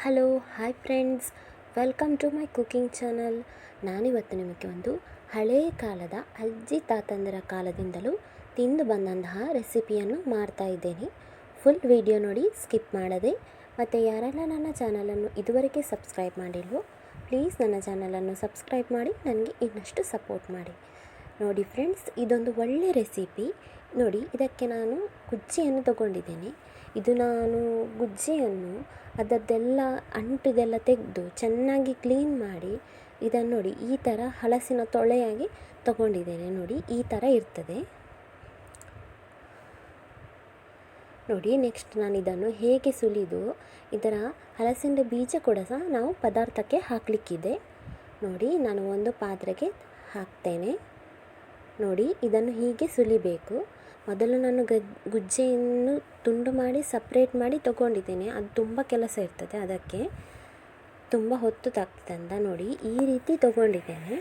Hello, hi friends. Welcome to my cooking channel. ನಾನಿವತ್ತು ನಿಮಗೆ ಒಂದು ಹಳೆಯ ಕಾಲದ ಅಜ್ಜಿ ತಾತಂದಿರ ಕಾಲದಿಂದಲೂ ತಿಂದು ಬಂದಂತಹ ರೆಸಿಪಿಯನ್ನು ಮಾಡ್ತಾ ಇದ್ದೇನೆ. ಫುಲ್ ವಿಡಿಯೋ ನೋಡಿ ಸ್ಕಿಪ್ ಮಾಡದೆ. ಮತ್ತು ಯಾರೆಲ್ಲ ನನ್ನ ಚಾನಲನ್ನು ಇದುವರೆಗೆ ಸಬ್ಸ್ಕ್ರೈಬ್ ಮಾಡಿಲ್ವೋ, ಪ್ಲೀಸ್ ನನ್ನ ಚಾನಲನ್ನು ಸಬ್ಸ್ಕ್ರೈಬ್ ಮಾಡಿ, ನನಗೆ ಇನ್ನಷ್ಟು ಸಪೋರ್ಟ್ ಮಾಡಿ. ನೋಡಿ ಫ್ರೆಂಡ್ಸ್, ಇದೊಂದು ಒಳ್ಳೆ ರೆಸಿಪಿ. ನೋಡಿ, ಇದಕ್ಕೆ ನಾನು ಗುಜ್ಜಿಯನ್ನು ತಗೊಂಡಿದ್ದೇನೆ. ಇದು ನಾನು ಗುಜ್ಜೆಯನ್ನು ಅದರದ್ದೆಲ್ಲ ಅಂಟಿದೆಲ್ಲ ತೆಗೆದು ಚೆನ್ನಾಗಿ ಕ್ಲೀನ್ ಮಾಡಿ ಇದನ್ನು ನೋಡಿ ಈ ಥರ ಹಲಸಿನ ತೊಳೆಯಾಗಿ ತಗೊಂಡಿದ್ದೇನೆ. ನೋಡಿ ಈ ಥರ ಇರ್ತದೆ. ನೋಡಿ ನೆಕ್ಸ್ಟ್ ನಾನು ಇದನ್ನು ಹೇಗೆ ಸುಲಿದು ಇದರ ಹಲಸಿನ ಬೀಜ ಕೂಡ ಸಹ ನಾವು ಪದಾರ್ಥಕ್ಕೆ ಹಾಕಲಿಕ್ಕಿದೆ. ನೋಡಿ ನಾನು ಒಂದು ಪಾತ್ರೆಗೆ ಹಾಕ್ತೇನೆ. ನೋಡಿ ಇದನ್ನು ಹೀಗೆ ಸುಲಿಬೇಕು. ಮೊದಲು ನಾನು ಗಜ್ ಗುಜ್ಜೆಯನ್ನು ತುಂಡು ಮಾಡಿ ಸಪ್ರೇಟ್ ಮಾಡಿ ತಗೊಂಡಿದ್ದೇನೆ. ಅದು ತುಂಬ ಕೆಲಸ ಇರ್ತದೆ ಅದಕ್ಕೆ. ತುಂಬ ಹೊತ್ತು ತಾಗ್ತಂತ ನೋಡಿ, ಈ ರೀತಿ ತೊಗೊಂಡಿದ್ದೇನೆ.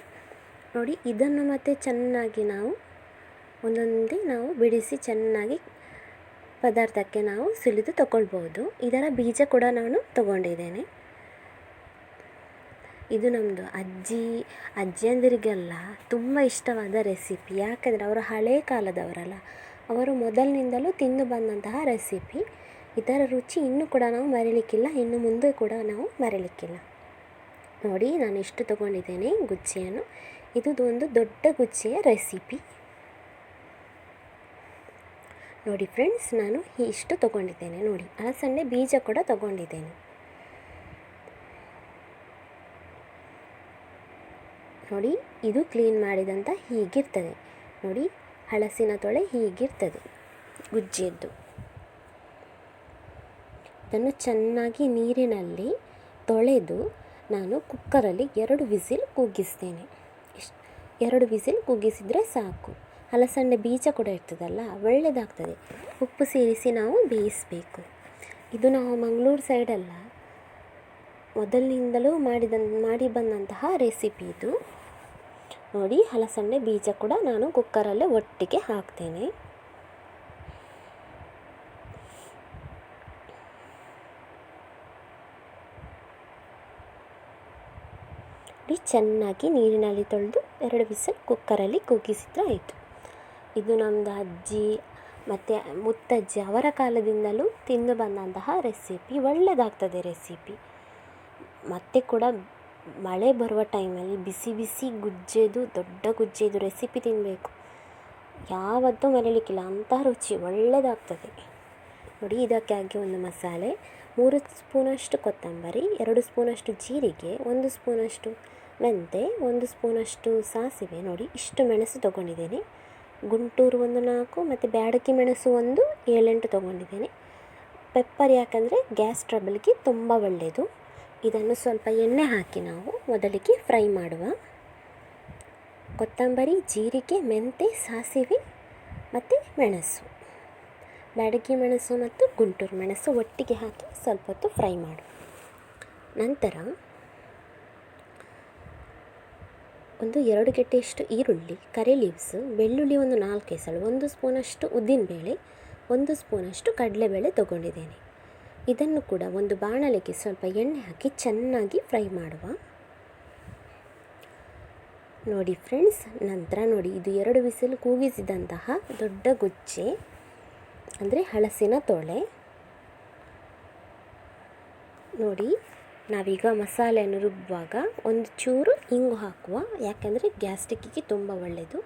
ನೋಡಿ, ಇದನ್ನು ಮತ್ತೆ ಚೆನ್ನಾಗಿ ನಾವು ಒಂದೊಂದೇ ನಾವು ಬಿಡಿಸಿ ಚೆನ್ನಾಗಿ ಪದಾರ್ಥಕ್ಕೆ ನಾವು ಸುಲಿದು ತಗೊಳ್ಬೋದು ಇದರ ಬೀಜ ಕೂಡ ನಾನು ತಗೊಂಡಿದ್ದೇನೆ. ಇದು ನಮ್ಮದು ಅಜ್ಜಿ, ಅಜ್ಜಿಯಂದಿರಿಗೆಲ್ಲ ತುಂಬ ಇಷ್ಟವಾದ ರೆಸಿಪಿ ಯಾಕಂದರೆ ಅವರು ಹಳೇ ಕಾಲದವರಲ್ಲ. ಅವರು ಮೊದಲಿನಿಂದಲೂ ತಿಂದು ಬಂದಂತಹ ರೆಸಿಪಿ. ಇದರ ರುಚಿ ಇನ್ನೂ ಕೂಡ ನಾವು ಮರೀಲಿಕ್ಕಿಲ್ಲ, ಇನ್ನು ಮುಂದೆ ಕೂಡ ನಾವು ಮರೀಲಿಕ್ಕಿಲ್ಲ. ನೋಡಿ, ನಾನು ಇಷ್ಟು ತಗೊಂಡಿದ್ದೇನೆ ಗುಜ್ಜೆಯನ್ನು. ಇದು ಒಂದು ದೊಡ್ಡ ಗುಜ್ಜೆಯ ರೆಸಿಪಿ. ನೋಡಿ ಫ್ರೆಂಡ್ಸ್, ನಾನು ಇಷ್ಟು ತಗೊಂಡಿದ್ದೇನೆ. ನೋಡಿ ಅಲಸಂಡೆ ಬೀಜ ಕೂಡ ತಗೊಂಡಿದ್ದೇನೆ. ನೋಡಿ, ಇದು ಕ್ಲೀನ್ ಮಾಡಿದಂಥ ಹೀಗಿರ್ತದೆ. ನೋಡಿ ಹಳಸಿನ ತೊಳೆ ಹೀಗಿರ್ತದೆ. ಗುಜ್ಜಿಯದ್ದು ಅದನ್ನು ಚೆನ್ನಾಗಿ ನೀರಿನಲ್ಲಿ ತೊಳೆದು ನಾನು ಕುಕ್ಕರಲ್ಲಿ ಎರಡು ವಿಸಿಲ್ ಕುಗ್ಗಿಸ್ತೇನೆ. ಎರಡು ವಿಸಿಲ್ ಕುಗ್ಗಿಸಿದರೆ ಸಾಕು. ಹಲಸಂಡೆ ಬೀಜ ಕೂಡ ಇರ್ತದಲ್ಲ ಒಳ್ಳೆಯದಾಗ್ತದೆ ಉಪ್ಪು ಸೇರಿಸಿ ನಾವು ಬೇಯಿಸಬೇಕು. ಇದು ನಾವು ಮಂಗಳೂರು ಸೈಡಲ್ಲ ಮೊದಲಿನಿಂದಲೂ ಮಾಡಿದ, ಮಾಡಿ ಬಂದಂತಹ ರೆಸಿಪಿ ಇದು. ನೋಡಿ, ಹಲಸಂಡೆ ಬೀಜ ಕೂಡ ನಾನು ಕುಕ್ಕರಲ್ಲೇ ಒಟ್ಟಿಗೆ ಹಾಕ್ತೇನೆ. ಚೆನ್ನಾಗಿ ನೀರಿನಲ್ಲಿ ತೊಳೆದು ಎರಡು ವಿಸಲ್ ಕುಕ್ಕರಲ್ಲಿ ಕುಗ್ಗಿಸಿದ್ರೆ ಆಯಿತು. ಇದು ನಮ್ಮದು ಅಜ್ಜಿ ಮತ್ತು ಮುತ್ತಜ್ಜಿ ಅವರ ಕಾಲದಿಂದಲೂ ತಿಂದು ಬಂದಂತಹ ರೆಸಿಪಿ ಒಳ್ಳೆಯದಾಗ್ತದೆ ರೆಸಿಪಿ ಮತ್ತೆ ಕೂಡ ಮಳೆ ಬರುವ ಟೈಮಲ್ಲಿ ಬಿಸಿ ಬಿಸಿ ಗುಜ್ಜೆದು, ದೊಡ್ಡ ಗುಜ್ಜೆದು ರೆಸಿಪಿ ತಿನ್ನಬೇಕು ಯಾವತ್ತೂ ಮರೀಲಿಕ್ಕಿಲ್ಲ ಅಂತಹ ರುಚಿ ಒಳ್ಳೆಯದಾಗ್ತದೆ ನೋಡಿ ಇದಕ್ಕೆ ಹಾಗೆ ಒಂದು ಮಸಾಲೆ, ಮೂರು ಸ್ಪೂನಷ್ಟು ಕೊತ್ತಂಬರಿ, ಎರಡು ಸ್ಪೂನಷ್ಟು ಜೀರಿಗೆ, ಒಂದು ಸ್ಪೂನಷ್ಟು ಮೆಂತೆ, ಒಂದು ಸ್ಪೂನಷ್ಟು ಸಾಸಿವೆ. ನೋಡಿ, ಇಷ್ಟು ಮೆಣಸು ತೊಗೊಂಡಿದ್ದೇನೆ. ಗುಂಟೂರು ಒಂದು ನಾಲ್ಕು, ಮತ್ತು ಬ್ಯಾಡಕಿ ಮೆಣಸು ಒಂದು, ಏಳೆಂಟು ತೊಗೊಂಡಿದ್ದೇನೆ. ಪೆಪ್ಪರ್ ಯಾಕಂದರೆ ಗ್ಯಾಸ್ ಟ್ರಬಲ್ಗೆ ತುಂಬ ಒಳ್ಳೆಯದು ಇದನ್ನು ಸ್ವಲ್ಪ ಎಣ್ಣೆ ಹಾಕಿ ನಾವು ಮೊದಲಿಗೆ ಫ್ರೈ ಮಾಡುವ. ಕೊತ್ತಂಬರಿ, ಜೀರಿಗೆ, ಮೆಂತೆ, ಸಾಸಿವೆ ಮತ್ತು ಮೆಣಸು. ಬ್ಯಾಡಗಿ ಮೆಣಸು ಮತ್ತು ಗುಂಟೂರು ಮೆಣಸು ಒಟ್ಟಿಗೆ ಹಾಕಿ ಸ್ವಲ್ಪ ಹೊತ್ತು ಫ್ರೈ ಮಾಡು ನಂತರ ಒಂದು ಎರಡು ಗೆಡ್ಡೆಯಷ್ಟು ಈರುಳ್ಳಿ, ಕರಿ ಲೀವ್ಸ್ ಬೆಳ್ಳುಳ್ಳಿ ಒಂದು ನಾಲ್ಕು ಎಸಳು ಒಂದು ಸ್ಪೂನಷ್ಟು ಉದ್ದಿನಬೇಳೆ, ಒಂದು ಸ್ಪೂನಷ್ಟು ಕಡಲೆಬೇಳೆ ತೊಗೊಂಡಿದ್ದೇನೆ. ಇದನ್ನು ಕೂಡ ಒಂದು ಬಾಣಲೆಗೆ ಸ್ವಲ್ಪ ಎಣ್ಣೆ ಹಾಕಿ ಚೆನ್ನಾಗಿ ಫ್ರೈ ಮಾಡುವ. ನೋಡಿ ಫ್ರೆಂಡ್ಸ್, ನಂತರ ನೋಡಿ ಇದು ಎರಡು ಬಿಸಿಲು ಕೂಗಿಸಿದಂತಹ ದೊಡ್ಡ ಗುಜ್ಜೆ, ಅಂದರೆ ಹಳಸಿನ ತೊಳೆ. ನೋಡಿ, ನಾವೀಗ ಮಸಾಲೆಯನ್ನು ರುಬ್ಬುವಾಗ ಒಂದು ಚೂರು ಇಂಗು ಹಾಕುವ, ಯಾಕೆಂದರೆ ಗ್ಯಾಸ್ಟಿಕ್ಕಿಗೆ ತುಂಬ ಒಳ್ಳೆಯದು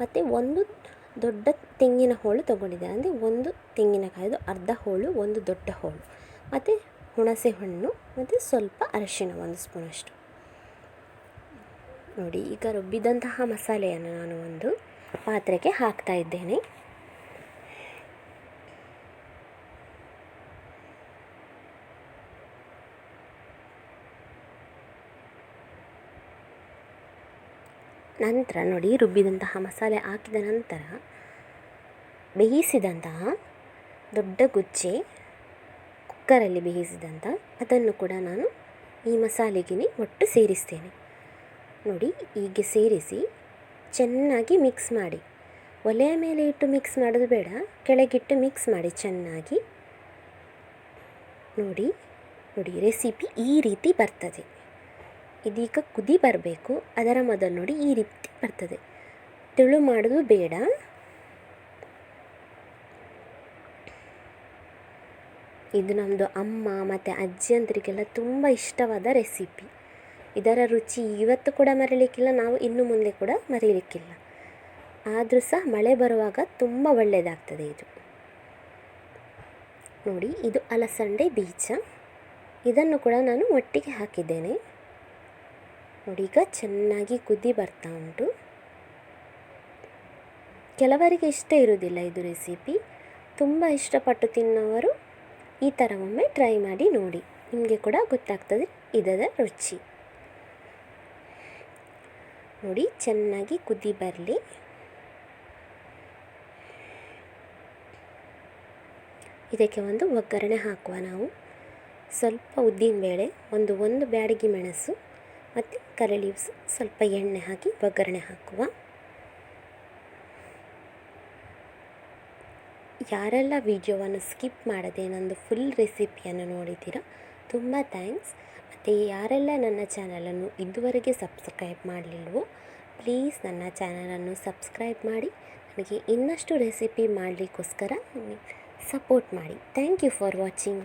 ಮತ್ತು ಒಂದು ದೊಡ್ಡ ತೆಂಗಿನ ಹೋಳು ತೊಗೊಂಡಿದ್ದೇನೆ ಅಂದರೆ ಒಂದು ತೆಂಗಿನಕಾಯಿದು ಅರ್ಧ ಹೋಳು, ಒಂದು ದೊಡ್ಡ ಹೋಳು. ಮತ್ತು ಹುಣಸೆ ಹಣ್ಣು, ಮತ್ತು ಸ್ವಲ್ಪ ಅರಿಶಿನ ಒಂದು ಸ್ಪೂನಷ್ಟು ನೋಡಿ, ಈಗ ರುಬ್ಬಿದಂತಹ ಮಸಾಲೆಯನ್ನು ನಾನು ಒಂದು ಪಾತ್ರೆಗೆ ಹಾಕ್ತಾ ಇದ್ದೇನೆ. ನಂತರ ನೋಡಿ ರುಬ್ಬಿದಂತಹ ಮಸಾಲೆ ಹಾಕಿದ ನಂತರ ಬೇಯಿಸಿದಂತಹ ದೊಡ್ಡ ಗುಚ್ಚೆ ಕುಕ್ಕರಲ್ಲಿ ಬೇಯಿಸಿದಂಥ ಅದನ್ನು ಕೂಡ ನಾನು ಈ ಮಸಾಲೆಗೆ ಒಟ್ಟು ಸೇರಿಸ್ತೇನೆ. ನೋಡಿ ಹೀಗೆ ಸೇರಿಸಿ ಚೆನ್ನಾಗಿ ಮಿಕ್ಸ್ ಮಾಡಿ. ಒಲೆಯ ಮೇಲೆ ಇಟ್ಟು ಮಿಕ್ಸ್ ಮಾಡೋದು ಬೇಡ, ಕೆಳಗಿಟ್ಟು ಮಿಕ್ಸ್ ಮಾಡಿ ಚೆನ್ನಾಗಿ ನೋಡಿ ನೋಡಿ ರೆಸಿಪಿ ಈ ರೀತಿ ಬರ್ತದೆ. ಇದೀಗ ಕುದಿ ಬರಬೇಕು. ಅದರ ಮೊದಲು ನೋಡಿ ಈ ರೀತಿ ಬರ್ತದೆ. ತೆಳು ಮಾಡೋದು ಬೇಡ. ಇದು ನಮ್ಮದು ಅಮ್ಮ ಮತ್ತು ಅಜ್ಜಿಯಂದ್ರಿಗೆಲ್ಲ ತುಂಬ ಇಷ್ಟವಾದ ರೆಸಿಪಿ. ಇದರ ರುಚಿ ಇವತ್ತು ಕೂಡ ಮರೀಲಿಕ್ಕಿಲ್ಲ, ನಾವು ಇನ್ನು ಮುಂದೆ ಕೂಡ ಮರೀಲಿಕ್ಕಿಲ್ಲ. ಆದರೂ ಸಹ ಮಳೆ ಬರುವಾಗ ತುಂಬ ಒಳ್ಳೆಯದಾಗ್ತದೆ ಇದು. ನೋಡಿ, ಇದು ಅಲಸಂಡೆ ಬೀಜ. ಇದನ್ನು ಕೂಡ ನಾನು ಒಟ್ಟಿಗೆ ಹಾಕಿದ್ದೇನೆ. ನೋಡಿ ಈಗ ಚೆನ್ನಾಗಿ ಕುದಿ ಬರ್ತಾ ಉಂಟು. ಕೆಲವರಿಗೆ ಇಷ್ಟ ಇರುವುದಿಲ್ಲ ಇದು ರೆಸಿಪಿ ತುಂಬ ಇಷ್ಟಪಟ್ಟು ತಿನ್ನೋವರು ಈ ಥರ ಒಮ್ಮೆ ಟ್ರೈ ಮಾಡಿ ನೋಡಿ. ನಿಮಗೆ ಕೂಡ ಗೊತ್ತಾಗ್ತದೆ ಇದರ ರುಚಿ. ನೋಡಿ, ಚೆನ್ನಾಗಿ ಕುದಿ ಬರಲಿ. ಇದಕ್ಕೆ ಒಂದು ಒಗ್ಗರಣೆ ಹಾಕುವ ನಾವು. ಸ್ವಲ್ಪ ಉದ್ದಿನಬೇಳೆ ಒಂದು ಒಂದು ಬ್ಯಾಡಗಿ ಮೆಣಸು. ಮತ್ತು ಕರಿ ಸ್ವಲ್ಪ ಎಣ್ಣೆ ಹಾಕಿ ಒಗ್ಗರಣೆ ಹಾಕುವ. ಯಾರೆಲ್ಲ ವಿಡಿಯೋವನ್ನು ಸ್ಕಿಪ್ ಮಾಡದೆ ನಂದು ಫುಲ್ ರೆಸಿಪಿಯನ್ನು ನೋಡಿದ್ದೀರಾ, ತುಂಬ ಥ್ಯಾಂಕ್ಸ್ ಮತ್ತು ಯಾರೆಲ್ಲ ನನ್ನ ಚಾನಲನ್ನು ಇದುವರೆಗೆ ಸಬ್ಸ್ಕ್ರೈಬ್ ಮಾಡಲಿಲ್ವೋ ಪ್ಲೀಸ್ ನನ್ನ ಚಾನಲನ್ನು ಸಬ್ಸ್ಕ್ರೈಬ್ ಮಾಡಿ. ನನಗೆ ಇನ್ನಷ್ಟು ರೆಸಿಪಿ ಮಾಡಲಿಕ್ಕೋಸ್ಕರ ಸಪೋರ್ಟ್ ಮಾಡಿ. Thank you for watching